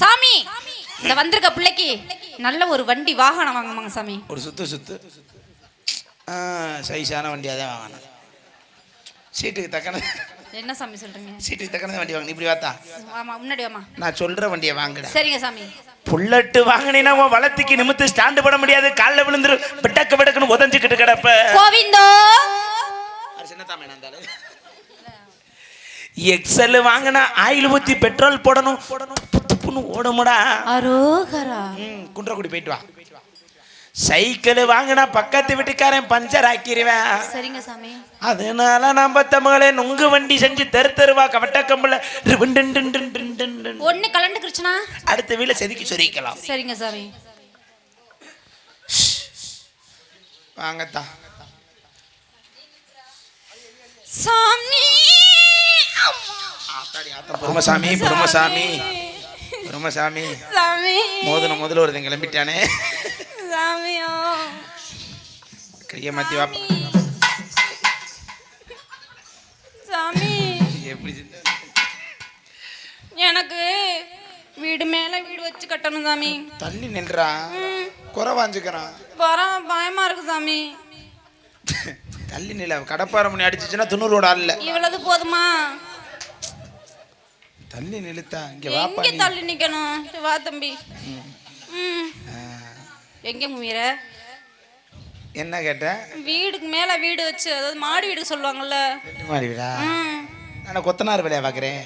சாமி இந்த வந்திருக்க பிள்ளைக்கு நல்ல ஒரு வண்டி வாகனம் வாங்கமாங்க சாமி. ஒரு சுத்து சுத்து. சைஸான வண்டியாக தான் வாங்கணும். சீட்டுக்கு தக்கன என்ன சாமி சொல்றீங்க? சீட்டுக்கு தக்கன வண்டி வாங்கணும். இப்படி பார்த்தா ஆமா முன்னாடி வாமா. நான் சொல்கிற வண்டியை வாங்குடா. சரிங்க சாமி. புல்லட்டு வாங்கினீங்கன்னா உன் வளத்துக்கு நிமித்து ஸ்டாண்டு போட முடியாது. காலில் விழுந்துரு விட்டக்கு விடக்குன்னு உதஞ்சிக்கிட்டு கிடப்ப. கோவிந்தோ! எக்ஸல் வாங்கினா ஆயில் ஊற்றி பெட்ரோல் போடணும். துப்புன்னு ஓடுமுடா. அரோகரா. ம் குன்றக்குடி போயிட்டு வா. சைக்கிள் வாங்கினா பக்கத்து வீட்டுக்காரன் பஞ்சர் ஆக்கிடுவேன் சரிங்க சாமி. அதனால நம்ம தமிழே நுங்கு வண்டி செஞ்சு தெரு தெருவா கவட்ட கம்பல ஒண்ணு கலண்டுக்கிருச்சுனா அடுத்த வீல செதுக்கி சொரிக்கலாம். சரிங்க சாமி. வாங்கத்தா. சாமி பொறுமசாமி பொறுமசாமி பொறுமசாமி சாமி. மோதன முதல்ல ஒருத்தன் கிளம்பிட்டானே. சாமியோ. கையை மாத்தி வா சாமி. எப்படி எனக்கு வீடு மேல வீடு வச்சு கட்டணும் சாமி. தள்ளி நின்றான். குறை வாஞ்சுக்கிறான். வர பயமா இருக்கு சாமி. தள்ளி நில கடப்பாறை மணி அடிச்சுச்சுன்னா துணூரோட ஆள்ல இவ்வளவு போதுமா? தள்ளி நிலுத்தா இங்க வாப்பா எங்க தள்ளி நிக்கணும்? வா தம்பி. எங்க முயற? என்ன கேட்ட? வீடுக்கு மேல வீடு வச்சு அதாவது மாடி வீடு சொல்லுவாங்கல்ல. மாடி வீடா. நான் கொத்தனார் வேலையா பார்க்குறேன்